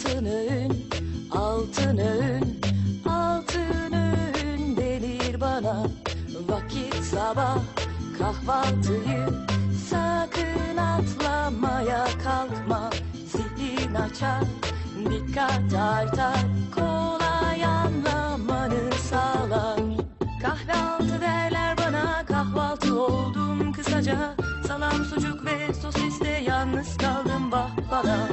Altın öğün, altın öğün, altın öğün denir bana. Vakit sabah kahvaltıyı sakın atlamaya kalkma. Zihin açar, dikkat artar, kolay anlamanı sağlar. Kahvaltı derler bana kahvaltı oldum kısaca Salam sucuk ve sosiste yalnız kaldım bah bana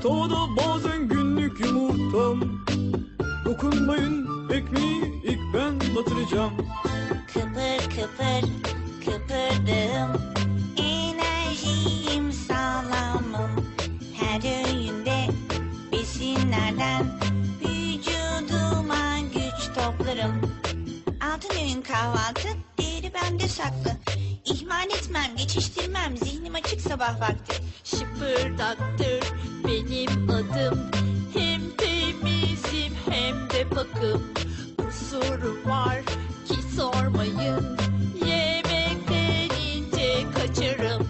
tavada bazen günlük yumurtam. Dokunmayın ekmeği ilk ben batıracağım. Kıpır kıpır kıpırdım. Enerjiyim sağlamım. Her öğünde besinlerden Vücuduma güç toplarım. Altın öğün kahvaltı değeri bende saklı. İhmal etmem geçiştirmem zihnim açık sabah vakti. Şıpırdaktır benim adım. Hem temizim hem de bakım. Kusurum var ki sormayın. Yemekten ince kaçırım.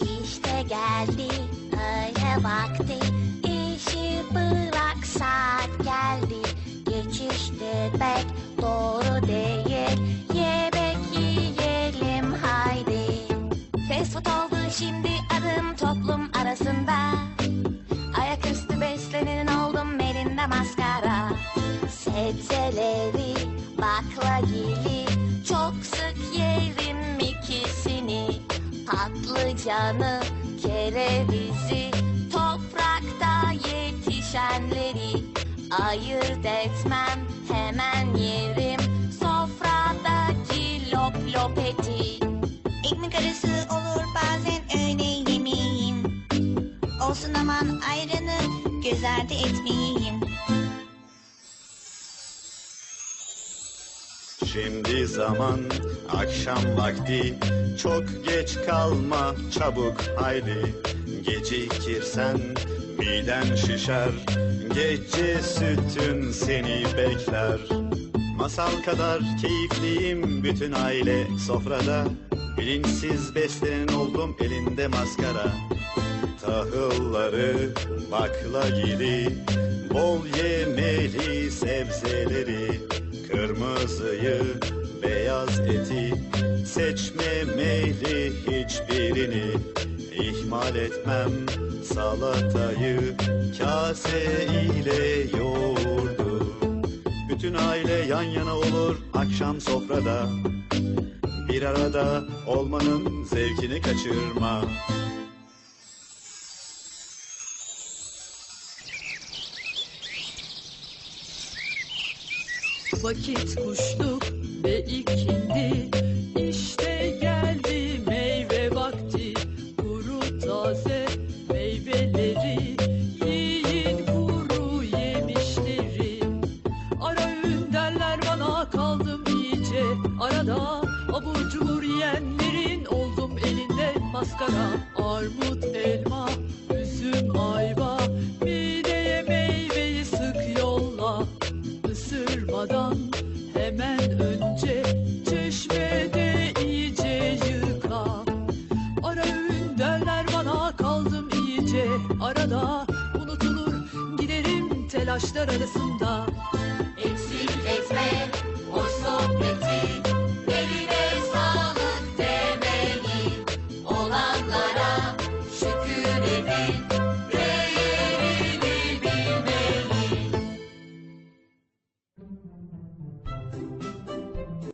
İşte geldi öğle vakti. İşi bırak saat geldi. Geçiştirmek doğru değil. Yemek yiyelim haydi. Fast food oldu şimdi adım toplum arasında. Ayaküstü beslenen oldum elinde maskara. Sebzeleri baklagili Çok sık yerim ikisini. Patlıcanı, kerevizi Toprakta yetişenleri Ayırt etmem ayranı göz ardı etmeyeyim. Şimdi zaman akşam vakti. Çok geç kalma çabuk haydi. Gecikirsen miden şişer. Gece sütün seni bekler. Masal kadar keyifliyim bütün aile sofrada. Bilinçsiz beslenen oldum elinde maskara Tahılları baklagili Bol yemeli sebzeleri Kırmızıyı beyaz eti. Seçmemeli hiçbirini ihmal etmem. Salatayı Kase ile yoğurdu. Bütün aile yan yana olur akşam sofrada. Bir arada olmanın zevkini kaçırma Vakit kuşluk ve ikindi. İşte geldi meyve vakti Kuru taze meyveleri. Yiyin kuru yemişleri. Ara öğün derler bana kaldım iyice Arada. Abur cubur yiyenlerin Oldum elinde maskara. Armut, elma, üzüm, ayva. Mideye meyveyi sık yolla Isırmadan hemen önce çeşmede iyice yıka. Ara öğün derler bana kaldım iyice arada. Unutulur giderim telaşlar arasında. Eksik etme